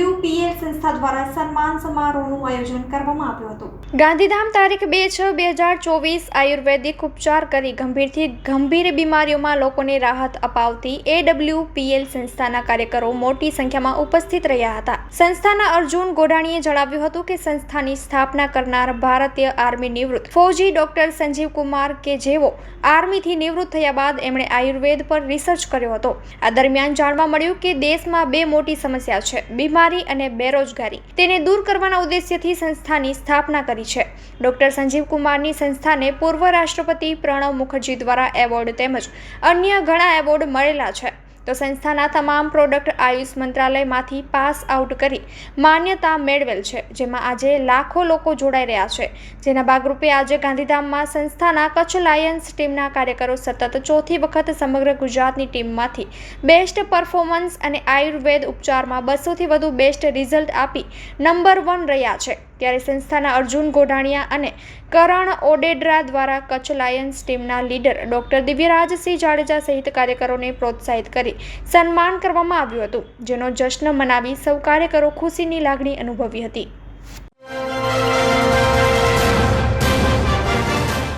W P A દ્વારા સન્માન સમારોહનું આયોજન કરવામાં આવ્યું હતું. ગાંધીધામ તારીખ બે છ બે હજાર ચોવીસ આયુર્વેદિક ઉપચાર કરી ગંભીરથી ગંભીર બીમારીઓમાં લોકોને રાહત અપાવતી એડબ્લ્યુપીએલ સંસ્થાના કાર્યકરો મોટી સંખ્યામાં ઉપસ્થિત રહ્યા હતા. સંસ્થાના અર્જુન ગોડાણીએ જણાવ્યું હતું કે સંસ્થાની સ્થાપના કરનાર ભારતીય આર્મી નિવૃત્ત ફૌજી ડોક્ટર સંજીવ કુમાર કે જેઓ આર્મીથી નિવૃત્ત થયા બાદ એમણે આયુર્વેદ પર રિસર્ચ કર્યો હતો. આ દરમિયાન જાણવા મળ્યું કે દેશમાં બે મોટી સમસ્યા છે, બીમારી અને બેરોજગારી. તેને દૂર કરવાના ઉદ્દેશ્યથી સંસ્થાની સ્થાપના કરી છે. ડોક્ટર સંજીવ કુમારની સંસ્થાને પૂર્વ રાષ્ટ્રપતિ પ્રણવ મુખર્જી દ્વારા એવોર્ડ તેમજ અન્ય ઘણા એવોર્ડ મળેલા છે. તો સંસ્થાના તમામ પ્રોડક્ટ આયુષ મંત્રાલયમાંથી પાસ આઉટ કરી માન્યતા મેળવેલ છે, જેમાં આજે લાખો લોકો જોડાઈ રહ્યા છે. જેના ભાગરૂપે આજે ગાંધીધામમાં સંસ્થાના કચ્છ લાયન્સ ટીમના કાર્યકરો સતત ચોથી વખત સમગ્ર ગુજરાતની ટીમમાંથી બેસ્ટ પરફોર્મન્સ અને આયુર્વેદ ઉપચારમાં બસોથી વધુ બેસ્ટ રિઝલ્ટ આપી નંબર વન રહ્યા છે. ત્યારે સંસ્થાના અર્જુન ગોઢાણિયા અને કરણ ઓડેડરા દ્વારા કચ્છ લાયન્સ ટીમના લીડર ડોક્ટર દિવ્યરાજસિંહ જાડેજા સહિત કાર્યકરોને પ્રોત્સાહિત કરી સન્માન કરવામાં આવ્યું હતું, જેનો જશ્ન મનાવી સૌ કાર્યકરો ખુશીની લાગણી અનુભવી હતી.